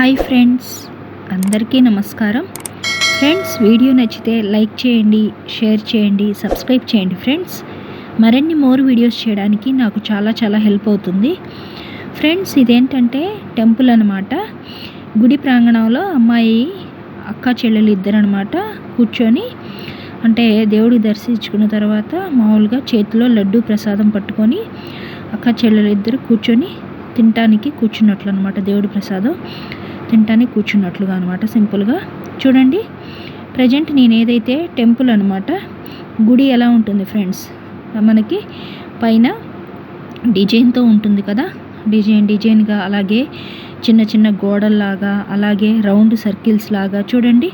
Hi friends అందరికీ నమస్కారం. Friends video నచ్చితే లైక్ చేయండి షేర్ చేయండి సబ్స్క్రైబ్ చేయండి ఫ్రెండ్స్. మరిన్ని మోర్ వీడియోస్ చేయడానికి నాకు చాలా చాలా హెల్ప్ అవుతుంది. ఫ్రెండ్స్ ఇదేంటంటే టెంపుల్ అనమాట గుడి ప్రాంగణంలో అమ్మాయి అక్క చెల్లెలు ఇద్దరు అనమాట కూర్చొని అంటే దేవుడి దర్శించుకున్న తర్వాత మామూలుగా చేతిలో లడ్డు ప్రసాదం పట్టుకొని అక్క చెల్లెలు ఇద్దరు కూర్చొని తినటానికి కూర్చున్నట్లు అనమాట దేవుడి ప్రసాదం. తినటానికి కూర్చున్నట్లుగా అనమాట సింపుల్గా. చూడండి ప్రజెంట్ నేను ఏదైతే టెంపుల్ అనమాట గుడి ఎలా ఉంటుంది ఫ్రెండ్స్? మనకి పైన డిజైన్తో ఉంటుంది కదా? డిజైన్ డిజైన్గా అలాగే చిన్న చిన్న గోడల్లాగా అలాగే రౌండ్ సర్కిల్స్ లాగా చూడండి.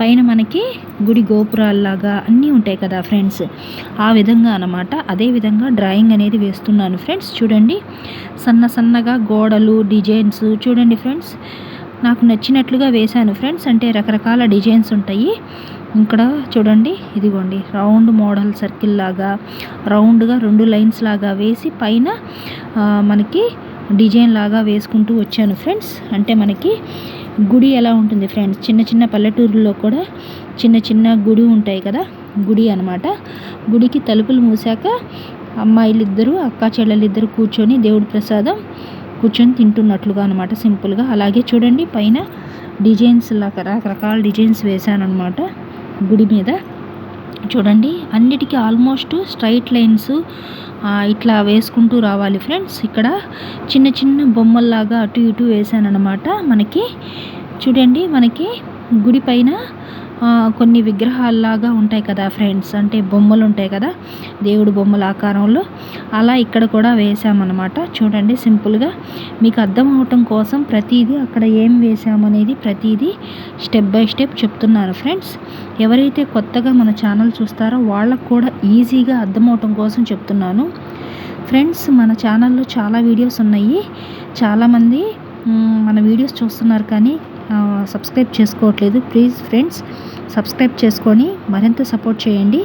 పైన మనకి గుడి గోపురాల్లాగా అన్నీ ఉంటాయి కదా ఫ్రెండ్స్? ఆ విధంగా అనమాట అదే విధంగా డ్రాయింగ్ అనేది వేస్తున్నాను ఫ్రెండ్స్ చూడండి. సన్న సన్నగా గోడలు డిజైన్స్ చూడండి ఫ్రెండ్స్. నాకు నచ్చినట్లుగా వేశాను ఫ్రెండ్స్. అంటే రకరకాల డిజైన్స్ ఉంటాయి. ఇక్కడ చూడండి ఇదిగోండి రౌండ్ మోడల్ సర్కిల్ లాగా రౌండ్గా రెండు లైన్స్ లాగా వేసి పైన మనకి డిజైన్ లాగా వేసుకుంటూ వచ్చాను ఫ్రెండ్స్. అంటే మనకి గుడి ఎలా ఉంటుంది ఫ్రెండ్స్? చిన్న చిన్న పల్లెటూరులో కూడా చిన్న చిన్న గుడి ఉంటాయి కదా గుడి అనమాట గుడికి తలుపులు మూసాక అమ్మాయిలు ఇద్దరు అక్క చెల్లెలు ఇద్దరు కూర్చొని దేవుడి ప్రసాదం కూర్చొని తింటున్నట్లుగా అనమాట సింపుల్గా. అలాగే చూడండి పైన డిజైన్స్ లాగా రకరకాల డిజైన్స్ వేశాను అనమాట గుడి మీద. చూడండి అన్నిటికీ ఆల్మోస్ట్ స్ట్రైట్ లైన్స్ ఇట్లా వేసుకుంటూ రావాలి ఫ్రెండ్స్. ఇక్కడ చిన్న చిన్న బొమ్మల్లాగా అటు ఇటు వేసాను మనకి. చూడండి మనకి గుడి పైన కొన్ని విగ్రహాల్లాగా ఉంటాయి కదా ఫ్రెండ్స్ అంటే బొమ్మలు ఉంటాయి కదా దేవుడు బొమ్మల ఆకారంలో. అలా ఇక్కడ కూడా వేసామన్నమాట చూడండి సింపుల్గా మీకు అర్థం అవటం కోసం ప్రతిదీ అక్కడ ఏం వేసామనేది ప్రతిదీ స్టెప్ బై స్టెప్ చెప్తున్నాను ఫ్రెండ్స్ ఎవరైతే కొత్తగా మన ఛానల్ చూస్తారో వాళ్ళకు కూడా ఈజీగా అర్థమవటం కోసం చెప్తున్నాను. ఫ్రెండ్స్ మన ఛానల్లో చాలా వీడియోస్ ఉన్నాయి. చాలామంది మన వీడియోస్ చూస్తున్నారు కానీ సబ్స్క్రైబ్ చేసుకోవట్లేదు. ప్లీజ్ ఫ్రెండ్స్ సబ్స్క్రైబ్ చేసుకొని మరింత సపోర్ట్ చేయండి.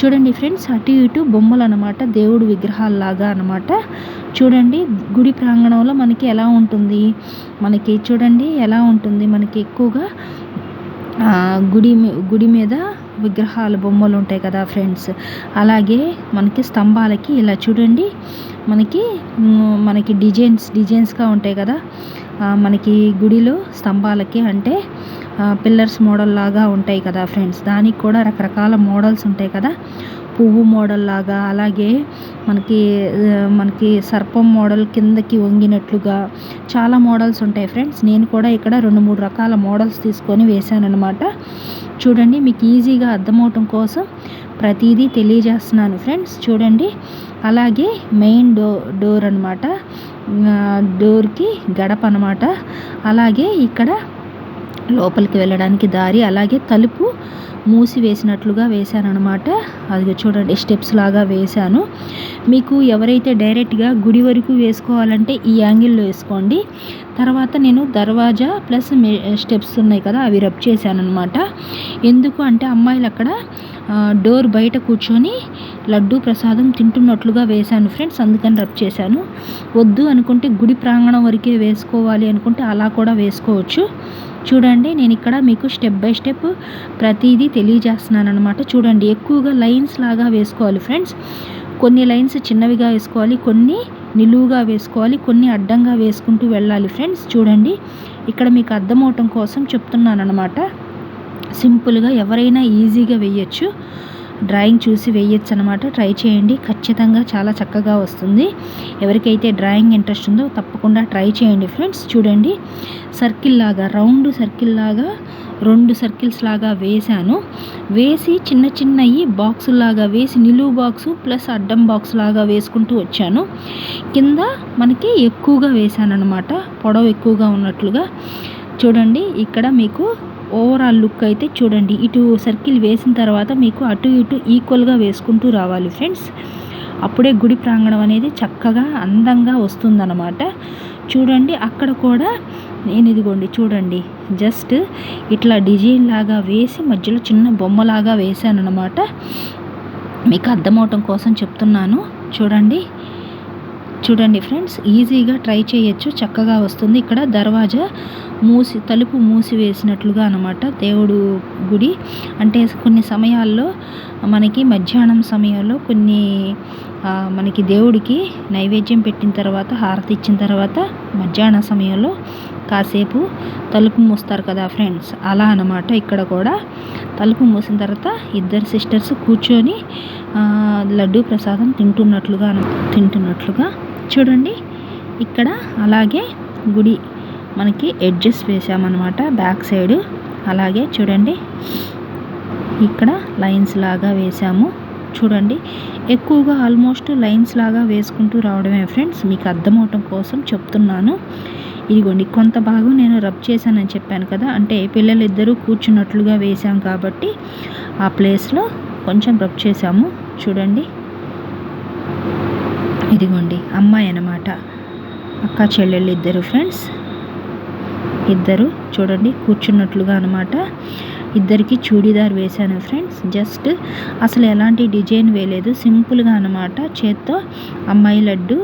చూడండి ఫ్రెండ్స్ అటు ఇటు బొమ్మలు అనమాట దేవుడు విగ్రహాలలాగా అనమాట చూడండి గుడి ప్రాంగణంలో మనకి ఎలా ఉంటుంది? మనకి చూడండి ఎలా ఉంటుంది? మనకి ఎక్కువగా గుడి గుడి మీద విగ్రహాలు బొమ్మలు ఉంటాయి కదా ఫ్రెండ్స్. అలాగే మనకి స్తంభాలకి ఇలా చూడండి మనకి మనకి డిజైన్స్ డిజైన్స్గా ఉంటాయి కదా. మనకి గుడిలో స్తంభాలకి అంటే పిల్లర్స్ మోడల్ లాగా ఉంటాయి కదా ఫ్రెండ్స్. దానికి కూడా రకరకాల మోడల్స్ ఉంటాయి కదా. పువ్వు మోడల్ లాగా అలాగే మనకి మనకి సర్పం మోడల్ కిందకి వంగినట్లుగా చాలా మోడల్స్ ఉంటాయి ఫ్రెండ్స్. నేను కూడా ఇక్కడ రెండు మూడు రకాల మోడల్స్ తీసుకొని వేశాను చూడండి మీకు ఈజీగా అర్థమవటం కోసం ప్రతిదీ తెలియజేస్తున్నాను ఫ్రెండ్స్. చూడండి అలాగే మెయిన్ డో డోర్ అనమాట డోర్కి గడప అనమాట అలాగే ఇక్కడ లోపలికి వెళ్ళడానికి దారి అలాగే తలుపు మూసి వేసినట్లుగా అనమాట అది చూడండి స్టెప్స్ లాగా వేశాను. మీకు ఎవరైతే డైరెక్ట్గా గుడి వరకు వేసుకోవాలంటే ఈ యాంగిల్లో వేసుకోండి. తర్వాత నేను దర్వాజా ప్లస్ స్టెప్స్ ఉన్నాయి కదా అవి రబ్ చేశాను అనమాట ఎందుకు అంటే అమ్మాయిలు అక్కడ డోర్ బయట కూర్చొని లడ్డు ప్రసాదం తింటున్నట్లుగా వేశాను ఫ్రెండ్స్ అందుకని రబ్ చేశాను. వద్దు అనుకుంటే గుడి ప్రాంగణం వరకే వేసుకోవాలి అనుకుంటే అలా కూడా వేసుకోవచ్చు. చూడండి నేను ఇక్కడ మీకు స్టెప్ బై స్టెప్ ప్రతిదీ తెలియజేస్తున్నాను అనమాట చూడండి ఎక్కువగా లైన్స్ లాగా వేసుకోవాలి ఫ్రెండ్స్ కొన్ని లైన్స్ చిన్నవిగా వేసుకోవాలి కొన్ని నిలువుగా వేసుకోవాలి కొన్ని అడ్డంగా వేసుకుంటూ వెళ్ళాలి ఫ్రెండ్స్ చూడండి ఇక్కడ మీకు అర్థమవటం కోసం చెప్తున్నాను అనమాట సింపుల్గా ఎవరైనా ఈజీగా వేయచ్చు. డ్రాయింగ్ చూసి వేయచ్చు అనమాట ట్రై చేయండి. ఖచ్చితంగా చాలా చక్కగా వస్తుంది. ఎవరికైతే డ్రాయింగ్ ఇంట్రెస్ట్ ఉందో తప్పకుండా ట్రై చేయండి ఫ్రెండ్స్. చూడండి. సర్కిల్ లాగా రౌండ్ సర్కిల్ లాగా రెండు సర్కిల్స్ లాగా వేశాను. వేసి చిన్న చిన్నవి బాక్సులాగా వేసి నిలువు బాక్సు ప్లస్ అడ్డం బాక్స్ లాగా వేసుకుంటూ వచ్చాను. కింద మనకి ఎక్కువగా వేశాను అనమాట పొడవు ఎక్కువగా ఉన్నట్లుగా. చూడండి. ఇక్కడ మీకు ఓవరాల్ లుక్ అయితే చూడండి. ఇటు సర్కిల్ వేసిన తర్వాత మీకు అటు ఇటు ఈక్వల్గా వేసుకుంటూ రావాలి ఫ్రెండ్స్. అప్పుడే గుడి ప్రాంగణం అనేది చక్కగా అందంగా వస్తుందన్నమాట. చూడండి అక్కడ కూడా నేను ఇదిగోండి చూడండి. జస్ట్ ఇట్లా డిజైన్ లాగా వేసి మధ్యలో చిన్న బొమ్మలాగా వేసాను అనమాట మీకు అర్థమవటం కోసం చెప్తున్నాను. చూడండి. చూడండి ఫ్రెండ్స్ ఈజీగా ట్రై చేయొచ్చు. చక్కగా వస్తుంది. ఇక్కడ దర్వాజా మూసి తలుపు మూసి వేసినట్లుగా అనమాట దేవుడు గుడి. అంటే కొన్ని సమయాల్లో మనకి మధ్యాహ్నం సమయంలో కొన్ని మనకి దేవుడికి నైవేద్యం పెట్టిన తర్వాత హారతి ఇచ్చిన తర్వాత మధ్యాహ్న సమయంలో కాసేపు తలుపు మూస్తారు కదా ఫ్రెండ్స్. అలా అనమాట ఇక్కడ కూడా. తలుపు మూసిన తర్వాత ఇద్దరు సిస్టర్స్ కూర్చొని లడ్డూ ప్రసాదం తింటున్నట్లుగా తింటున్నట్లుగా చూడండి. ఇక్కడ అలాగే గుడి మనకి ఎడ్జెస్ వేసామన్నమాట బ్యాక్ సైడ్. అలాగే చూడండి. ఇక్కడ లైన్స్ లాగా వేసాము చూడండి. ఎక్కువగా ఆల్మోస్ట్ లైన్స్ లాగా వేసుకుంటూ రావడమే ఫ్రెండ్స్. మీకు అర్థమవటం కోసం చెప్తున్నాను. ఇదిగోండి కొంత భాగం నేను రబ్ చేశానని చెప్పాను కదా. అంటే పిల్లలు ఇద్దరూ కూర్చున్నట్లుగా వేసాం కాబట్టి ఆ ప్లేస్లో కొంచెం రబ్ చేసాము చూడండి. ఇదిగోండి అమ్మాయి అనమాట అక్క చెల్లెళ్ళు ఇద్దరు ఫ్రెండ్స్. ఇద్దరు చూడండి కూర్చున్నట్లుగా అనమాట ఇద్దరికి చూడీదార్ వేశాను ఫ్రెండ్స్. జస్ట్ అసలు ఎలాంటి డిజైన్ వేయలేదు. సింపుల్గా అనమాట చేత్తో అమ్మాయి లడ్డు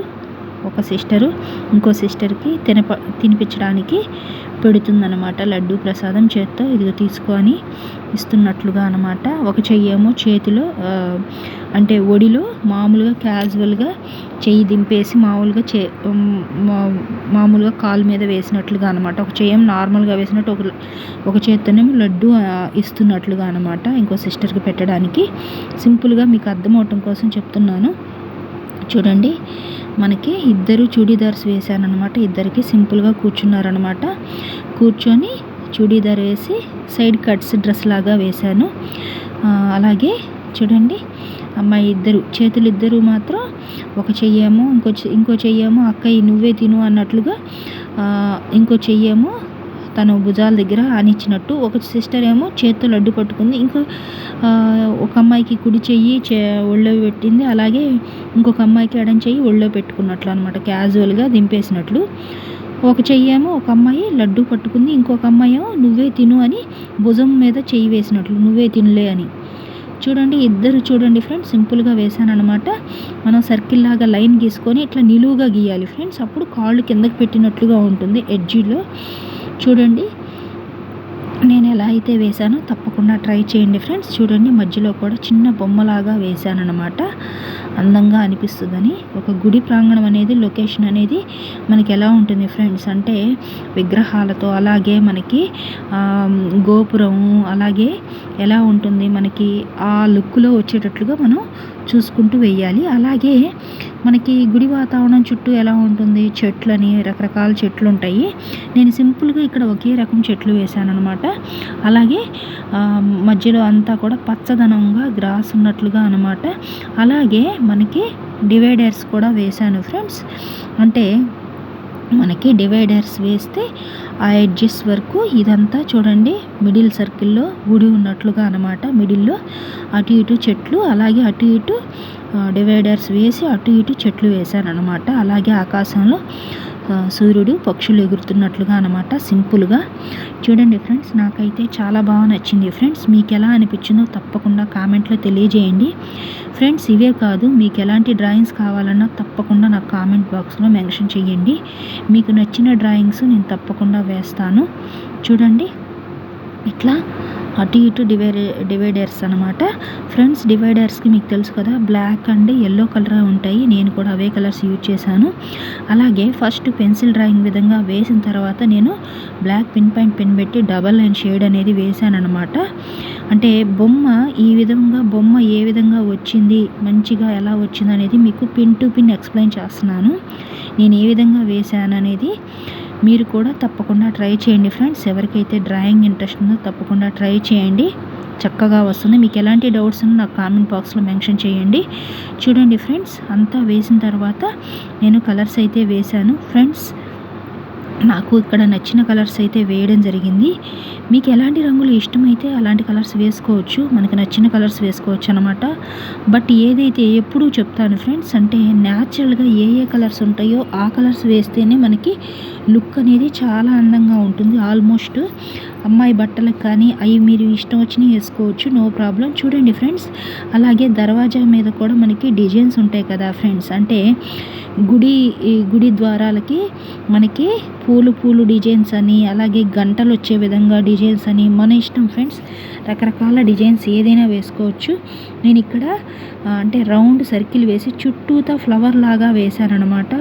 ఒక సిస్టరు ఇంకో సిస్టర్కి తినప తినిపించడానికి పెడుతుందనమాట లడ్డు ప్రసాదం చేత్తో. ఇదిగో తీసుకొని ఇస్తున్నట్లుగా అనమాట ఒక చెయ్యేమో చేతిలో అంటే ఒడిలో మామూలుగా క్యాజువల్గా చెయ్యి దింపేసి మామూలుగా చే మామూలుగా కాలు మీద వేసినట్లుగా అనమాట ఒక చెయ్యం నార్మల్గా వేసినట్టు ఒక ఒక చేత్తోనేమో లడ్డు ఇస్తున్నట్లుగా అనమాట ఇంకో సిస్టర్కి పెట్టడానికి. సింపుల్గా మీకు అర్థమవటం కోసం చెప్తున్నాను. చూడండి. మనకి ఇద్దరు చూడీదార్స్ వేసానమాట ఇద్దరికి సింపుల్గా కూర్చున్నారనమాట కూర్చొని చూడీదార్ వేసి సైడ్ కట్స్ డ్రెస్ లాగా వేశాను. అలాగే చూడండి. అమ్మాయి ఇద్దరు చేతులు ఇద్దరు మాత్రం ఒక చెయ్యేమో ఇంకో ఇంకో చెయ్యేమో అక్కయ్య నువ్వే తిను అన్నట్లుగా ఇంకో చెయ్యేమో తను భుజాల దగ్గర ఆనిచ్చినట్టు ఒక సిస్టర్ ఏమో చేత్తో లడ్డు పట్టుకుంది. ఇంకో ఒక అమ్మాయికి కుడి చెయ్యి చే ఒళ్ళో పెట్టింది. అలాగే ఇంకొక అమ్మాయికి ఎడం చెయ్యి ఒళ్ళో పెట్టుకున్నట్లు అనమాట క్యాజువల్గా దింపేసినట్లు. ఒక చెయ్యి ఏమో ఒక అమ్మాయి లడ్డు పట్టుకుంది. ఇంకొక అమ్మాయి ఏమో నువ్వే తిను అని భుజం మీద చెయ్యి వేసినట్లు నువ్వే తినలే అని. చూడండి ఇద్దరు చూడండి ఫ్రెండ్స్ సింపుల్గా వేసాను అనమాట మనం సర్కిల్ లాగా లైన్ గీసుకొని ఇట్లా నిలువుగా గీయాలి ఫ్రెండ్స్. అప్పుడు కాళ్ళు కిందకి పెట్టినట్లుగా ఉంటుంది ఎడ్జీలో చూడండి. నేను ఎలా అయితే వేసానో తప్పకుండా ట్రై చేయండి ఫ్రెండ్స్. చూడండి మధ్యలో కూడా చిన్న బొమ్మలాగా వేసానన్నమాట అందంగా అనిపిస్తుందని. ఒక గుడి ప్రాంగణం అనేది లొకేషన్ అనేది మనకి ఎలా ఉంటుంది ఫ్రెండ్స్ అంటే విగ్రహాలతో అలాగే మనకి గోపురం అలాగే ఎలా ఉంటుంది మనకి ఆ లుక్లో వచ్చేటట్లుగా మనం చూసుకుంటూ వెయ్యాలి అలాగే మనకి గుడి వాతావరణం చుట్టూ ఎలా ఉంటుంది? చెట్లని రకరకాల చెట్లు ఉంటాయి నేను సింపుల్గా ఇక్కడ ఒకే రకం చెట్లు వేశాను అనమాట అలాగే మధ్యలో అంతా కూడా పచ్చదనంగా గ్రాస్ ఉన్నట్లుగా అనమాట అలాగే మనకి డివైడర్స్ కూడా వేశాను ఫ్రెండ్స్. అంటే మనకి డివైడర్స్ వేస్తే ఆ ఎడ్జెస్ వరకు ఇదంతా చూడండి. మిడిల్ సర్కిల్లో గుడి ఉన్నట్లుగా అనమాట మిడిల్లో అటు ఇటు చెట్లు అలాగే అటు ఇటు డివైడర్స్ వేసి అటు ఇటు చెట్లు వేశాను అనమాట అలాగే ఆకాశంలో సూర్యుడు పక్షులు ఎగురుతున్నట్లుగా అనమాట సింపుల్గా. చూడండి ఫ్రెండ్స్ నాకైతే చాలా బాగా నచ్చింది. ఫ్రెండ్స్ మీకు ఎలా అనిపించిందో తప్పకుండా కామెంట్లో తెలియజేయండి. ఫ్రెండ్స్ ఇవే కాదు మీకు ఎలాంటి డ్రాయింగ్స్ కావాలన్నా తప్పకుండా నాకు కామెంట్ బాక్స్లో మెన్షన్ చేయండి మీకు నచ్చిన డ్రాయింగ్స్ నేను తప్పకుండా వేస్తాను. చూడండి ఇట్లా అటు ఇటు డివైడె డివైడర్స్ అనమాట ఫ్రెండ్స్ డివైడర్స్కి మీకు తెలుసు కదా బ్లాక్ అండ్ ఎల్లో కలర్ ఉంటాయి. నేను కూడా అవే కలర్స్ యూజ్ చేశాను. అలాగే ఫస్ట్ పెన్సిల్ డ్రాయింగ్ విధంగా వేసిన తర్వాత నేను బ్లాక్ పిన్ పాయింట్ పెన్ పెట్టి డబల్ లైన్ షేడ్ అనేది వేసాను అనమాట అంటే బొమ్మ ఈ విధంగా బొమ్మ ఏ విధంగా వచ్చింది మంచిగా ఎలా వచ్చింది అనేది మీకు పిన్ టు పిన్ ఎక్స్ప్లెయిన్ చేస్తున్నాను. నేను ఏ విధంగా వేశాను అనేది మీరు కూడా తప్పకుండా ట్రై చేయండి ఫ్రెండ్స్. ఎవరికైతే డ్రాయింగ్ ఇంట్రెస్ట్ ఉందో తప్పకుండా ట్రై చేయండి. చక్కగా వస్తుంది. మీకు ఎలాంటి డౌట్స్ ఉన్నా నాకు కామెంట్ బాక్స్లో మెన్షన్ చేయండి. చూడండి ఫ్రెండ్స్ అంతా వేసిన తర్వాత నేను కలర్స్ అయితే వేశాను. ఫ్రెండ్స్ నాకు ఇక్కడ నచ్చిన కలర్స్ అయితే వేయడం జరిగింది. మీకు ఎలాంటి రంగులు ఇష్టమైతే అలాంటి కలర్స్ వేసుకోవచ్చు. మనకు నచ్చిన కలర్స్ వేసుకోవచ్చు అనమాట బట్ ఏదైతే ఎప్పుడూ చెప్తాను ఫ్రెండ్స్ అంటే న్యాచురల్గా ఏ ఏ కలర్స్ ఉంటాయో ఆ కలర్స్ వేస్తేనే మనకి లుక్ అనేది చాలా అందంగా ఉంటుంది ఆల్మోస్ట్. అమ్మాయి బట్టలకు కానీ అవి మీరు ఇష్టం వచ్చినవి వేసుకోవచ్చు నో ప్రాబ్లం చూడండి ఫ్రెండ్స్ అలాగే దర్వాజా మీద కూడా మనకి డిజైన్స్ ఉంటాయి కదా ఫ్రెండ్స్ అంటే గుడి గుడి ద్వారాలకి మనకి పూలు పూలు డిజైన్స్ అని అలాగే గంటలు వచ్చే విధంగా డిజైన్స్ అని మన ఇష్టం ఫ్రెండ్స్ రకరకాల డిజైన్స్ ఏదైనా వేసుకోవచ్చు. నేను ఇక్కడ అంటే రౌండ్ సర్కిల్ వేసి చుట్టూతా ఫ్లవర్ లాగా వేశాను అనమాట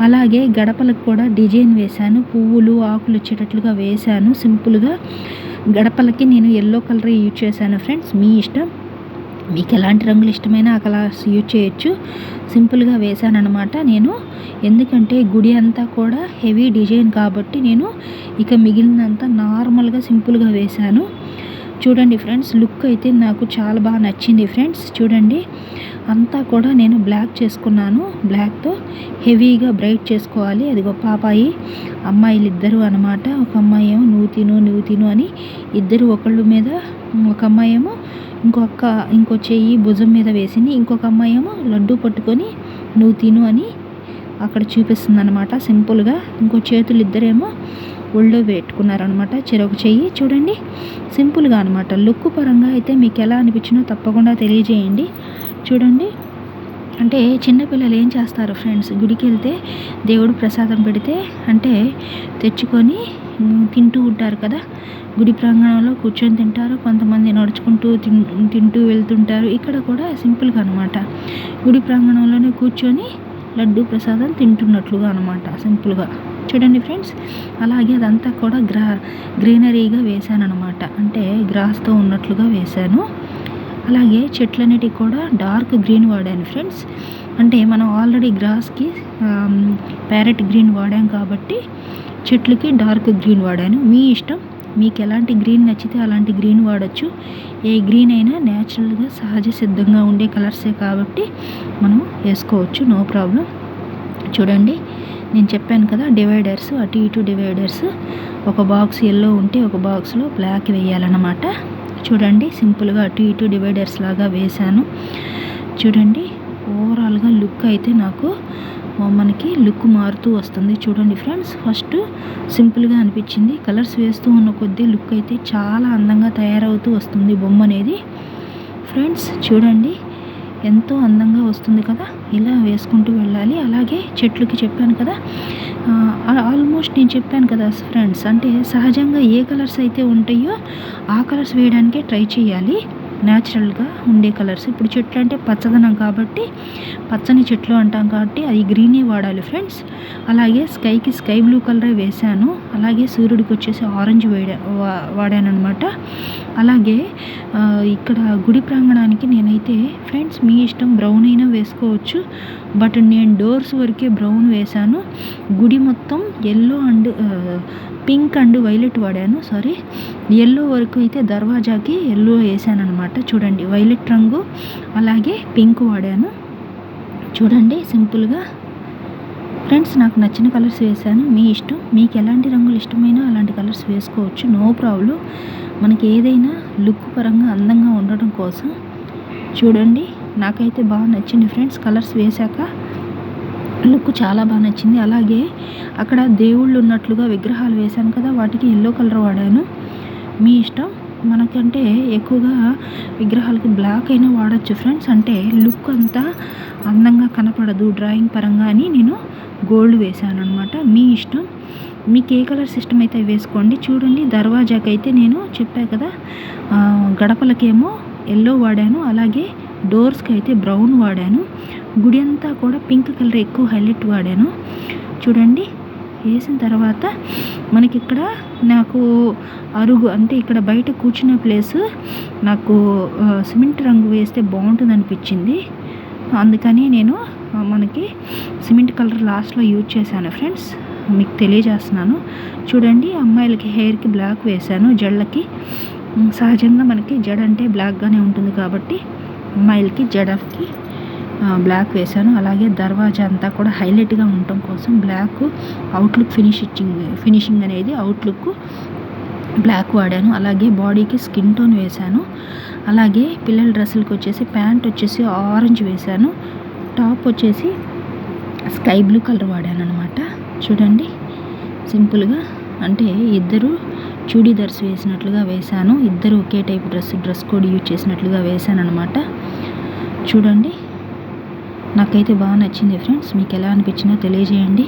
అలాగే గడపలకు కూడా డిజైన్ వేశాను. పువ్వులు ఆకులు వచ్చేటట్లుగా వేశాను. సింపుల్గా గడపలకి నేను ఎల్లో కలర్ యూజ్ చేశాను ఫ్రెండ్స్. మీ ఇష్టం? మీకు ఎలాంటి రంగులు ఇష్టమైనా ఆ కలర్స్ యూజ్ చేయొచ్చు. సింపుల్గా వేశానమాట అనమాట నేను. ఎందుకంటే గుడి అంతా కూడా హెవీ డిజైన్ కాబట్టి నేను ఇక మిగిలినంత నార్మల్గా సింపుల్గా వేశాను. చూడండి ఫ్రెండ్స్ లుక్ అయితే నాకు చాలా బాగా నచ్చింది ఫ్రెండ్స్ చూడండి. అంతా కూడా నేను బ్లాక్ చేసుకున్నాను బ్లాక్తో హెవీగా బ్రైట్ చేసుకోవాలి. అదిగో పాపాయి అమ్మాయిలు ఇద్దరు అనమాట ఒక అమ్మాయి ఏమో నువ్వు తిను నువ్వు తిను అని ఇద్దరు ఒకళ్ళు మీద ఒక అమ్మాయి ఏమో ఇంకొక ఇంకో చెయ్యి భుజం మీద వేసింది ఇంకొక అమ్మాయి ఏమో లడ్డు పట్టుకొని నువ్వు తిను అని అక్కడ చూపిస్తుంది అనమాట సింపుల్గా. ఇంకో చేతులు ఇద్దరేమో ఒళ్ళో పెట్టుకున్నారనమాట చెరొక చెయ్యి చూడండి. సింపుల్గా అనమాట లుక్ పరంగా అయితే మీకు ఎలా అనిపించినో తప్పకుండా తెలియజేయండి. చూడండి. అంటే చిన్నపిల్లలు ఏం చేస్తారు ఫ్రెండ్స్? గుడికి వెళ్తే దేవుడు ప్రసాదం పెడితే అంటే తెచ్చుకొని తింటూ ఉంటారు కదా. గుడి ప్రాంగణంలో కూర్చొని తింటారు. కొంతమంది నడుచుకుంటూ తింటూ వెళ్తుంటారు. ఇక్కడ కూడా సింపుల్గా అనమాట గుడి ప్రాంగణంలోనే కూర్చొని లడ్డు ప్రసాదం తింటున్నట్లుగా అనమాట సింపుల్గా. చూడండి ఫ్రెండ్స్ అలాగే అదంతా కూడా గ్రా గ్రీనరీగా వేశాను అనమాట అంటే గ్రాస్తో ఉన్నట్లుగా వేశాను. అలాగే చెట్లన్నిటికి కూడా డార్క్ గ్రీన్ వాడాను ఫ్రెండ్స్. అంటే మనం ఆల్రెడీ గ్రాస్కి ప్యారెట్ గ్రీన్ వాడాం కాబట్టి చెట్లకి డార్క్ గ్రీన్ వాడాను. మీ ఇష్టం? మీకు ఎలాంటి గ్రీన్ నచ్చితే అలాంటి గ్రీన్ వాడచ్చు. ఏ గ్రీన్ అయినా న్యాచురల్గా సహజ సిద్ధంగా ఉండే కలర్సే కాబట్టి మనం వేసుకోవచ్చు. No problem. చూడండి నేను చెప్పాను కదా డివైడర్స్ అటు ఇటు డివైడర్స్. ఒక బాక్స్ ఎల్లో ఉంటే ఒక బాక్స్లో బ్లాక్ వేయాలన్నమాట. చూడండి సింపుల్గా అటు ఇటు డివైడర్స్ లాగా వేశాను. చూడండి ఓవరాల్గా లుక్ అయితే నాకు మనకి లుక్ మారుతూ వస్తుంది. చూడండి ఫ్రెండ్స్ ఫస్ట్ సింపుల్గా అనిపించింది. కలర్స్ వేస్తూ ఉన్న కొద్దీ లుక్ అయితే చాలా అందంగా తయారవుతూ వస్తుంది బొమ్మ అనేది. ఫ్రెండ్స్ చూడండి ఎంతో అందంగా వస్తుంది కదా? ఇలా వేసుకుంటూ వెళ్ళాలి. అలాగే చెట్లకి చెప్పాను కదా? ఆల్మోస్ట్ నేను చెప్పాను కదా ఫ్రెండ్స్ అంటే సహజంగా ఏ కలర్స్ అయితే ఉంటాయో ఆ కలర్స్ వేయడానికే ట్రై చేయాలి. న్యాచురల్గా ఉండే కలర్స్. ఇప్పుడు చెట్లు అంటే పచ్చదనం కాబట్టి పచ్చని చెట్లు అంటాం కాబట్టి అది గ్రీనే వాడాలి ఫ్రెండ్స్. అలాగే స్కైకి స్కై బ్లూ కలరే వేశాను. అలాగే సూర్యుడికి వచ్చేసి ఆరెంజ్ వేడా వాడాను అనమాట అలాగే ఇక్కడ గుడి ప్రాంగణానికి నేనైతే ఫ్రెండ్స్ మీ ఇష్టం బ్రౌన్ అయినా వేసుకోవచ్చు. బట్ నేను డోర్స్ వరకే బ్రౌన్ వేశాను. గుడి మొత్తం yellow and pink and violet వాడాను. సారీ. ఎల్లో వరకు అయితే దర్వాజాకి ఎల్లో వేసాను అనమాట చూడండి వైలెట్ రంగు అలాగే పింక్ వాడాను. చూడండి సింపుల్గా. ఫ్రెండ్స్ నాకు నచ్చిన కలర్స్ వేసాను మీ ఇష్టం. మీకు ఎలాంటి రంగులు ఇష్టమైనా అలాంటి కలర్స్ వేసుకోవచ్చు. No problem. మనకి ఏదైనా లుక్ పరంగా అందంగా ఉండటం కోసం చూడండి. నాకైతే బాగా నచ్చింది ఫ్రెండ్స్. కలర్స్ వేశాక లుక్ చాలా బాగా నచ్చింది. అలాగే అక్కడ దేవుళ్ళు ఉన్నట్లుగా విగ్రహాలు వేశాను కదా వాటికి ఎల్లో కలర్ వాడాను. మీ ఇష్టం? మనకంటే ఎక్కువగా విగ్రహాలకి బ్లాక్ అయినా వాడచ్చు ఫ్రెండ్స్. అంటే లుక్ అంతా అందంగా కనపడదు డ్రాయింగ్ పరంగా అని నేను గోల్డ్ వేశాను అనమాట మీ ఇష్టం? మీకు ఏ కలర్స్ ఇష్టం అయితే వేసుకోండి. చూడండి దర్వాజాకి అయితే నేను చెప్పా కదా గడపలకేమో ఎల్లో వాడాను. అలాగే డోర్స్కి అయితే బ్రౌన్ వాడాను. గుడి అంతా కూడా పింక్ కలర్ ఎక్కువ హైలైట్ వాడాను. చూడండి వేసిన తర్వాత మనకి ఇక్కడ నాకు అరుగు అంటే ఇక్కడ బయట కూర్చునే ప్లేస్ నాకు సిమెంట్ రంగు వేస్తే బాగుంటుంది అనిపించింది అందుకని నేను మనకి సిమెంట్ కలర్ లాస్ట్లో యూజ్ చేశాను ఫ్రెండ్స్. మీకు తెలియజేస్తున్నాను. చూడండి అమ్మాయిలకి హెయిర్కి బ్లాక్ వేశాను జడలకి. సహజంగా మనకి జడ అంటే బ్లాక్గానే ఉంటుంది కాబట్టి అమ్మాయిలకి జడఫ్కి బ్లాక్ వేశాను. అలాగే దర్వాజా అంతా కూడా హైలైట్గా ఉండటం కోసం బ్లాక్ అవుట్లుక్ ఫినిషింగ్ ఫినిషింగ్ అనేది అవుట్లుక్ బ్లాక్ వాడాను. అలాగే బాడీకి స్కిన్ టోన్ వేశాను. అలాగే పిల్లల డ్రెస్సులకి వచ్చేసి ప్యాంట్ వచ్చేసి ఆరెంజ్ వేశాను. టాప్ వచ్చేసి స్కై బ్లూ కలర్ వాడాను అనమాట చూడండి సింపుల్గా అంటే ఇద్దరు చూడీదర్స్ వేసినట్లుగా వేశాను. ఇద్దరు ఒకే type dress dress code use చేసినట్లుగా వేశాను అనమాట చూడండి. నాకైతే బాగా నచ్చింది ఫ్రెండ్స్. మీకు ఎలా అనిపించినా తెలియజేయండి.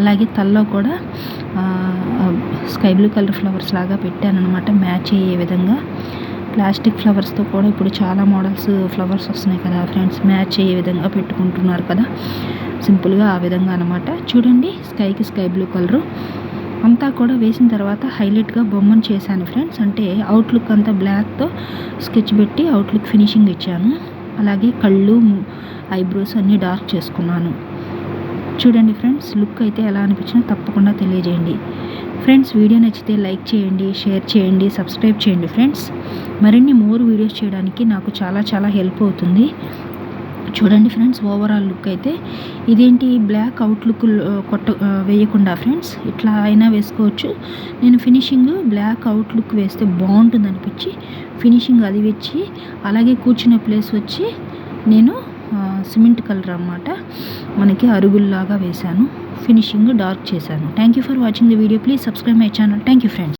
అలాగే తల్లో కూడా స్కై బ్లూ కలర్ ఫ్లవర్స్ లాగా పెట్టాను అనమాట మ్యాచ్ అయ్యే విధంగా. ప్లాస్టిక్ ఫ్లవర్స్తో కూడా ఇప్పుడు చాలా మోడల్స్ ఫ్లవర్స్ వస్తున్నాయి కదా ఫ్రెండ్స్. మ్యాచ్ అయ్యే విధంగా పెట్టుకుంటున్నారు కదా. సింపుల్గా ఆ విధంగా అనమాట చూడండి స్కైకి స్కై బ్లూ కలరు. అంతా కూడా వేసిన తర్వాత హైలైట్గా బొమ్మను చేశాను ఫ్రెండ్స్. అంటే అవుట్లుక్ అంతా బ్లాక్తో స్కెచ్ పెట్టి అవుట్లుక్ ఫినిషింగ్ ఇచ్చాను. అలాగే కళ్ళు ఐబ్రోస్ అన్నీ డార్క్ చేసుకున్నాను. చూడండి ఫ్రెండ్స్ లుక్ అయితే ఎలా అనిపించినా తప్పకుండా తెలియజేయండి. ఫ్రెండ్స్ వీడియో నచ్చితే లైక్ చేయండి షేర్ చేయండి సబ్స్క్రైబ్ చేయండి ఫ్రెండ్స్. మరిన్ని మోర్ వీడియోస్ చేయడానికి నాకు చాలా చాలా హెల్ప్ అవుతుంది. చూడండి ఫ్రెండ్స్ ఓవరాల్ లుక్ అయితే. ఇదేంటి బ్లాక్ అవుట్లుక్ కొట్ట వేయకుండా ఫ్రెండ్స్ ఇట్లా అయినా వేసుకోవచ్చు. నేను ఫినిషింగ్ బ్లాక్ అవుట్లుక్ వేస్తే బాగుంటుంది అనిపించి ఫినిషింగ్ అది వచ్చి అలాగే కూర్చునే ప్లేస్ వచ్చి నేను సిమెంట్ కలర్ అనమాట మనకి అరుగుల్లాగా వేశాను. ఫినిషింగ్ డార్క్ చేశాను. Thank you for watching the video please subscribe my channel thank you friends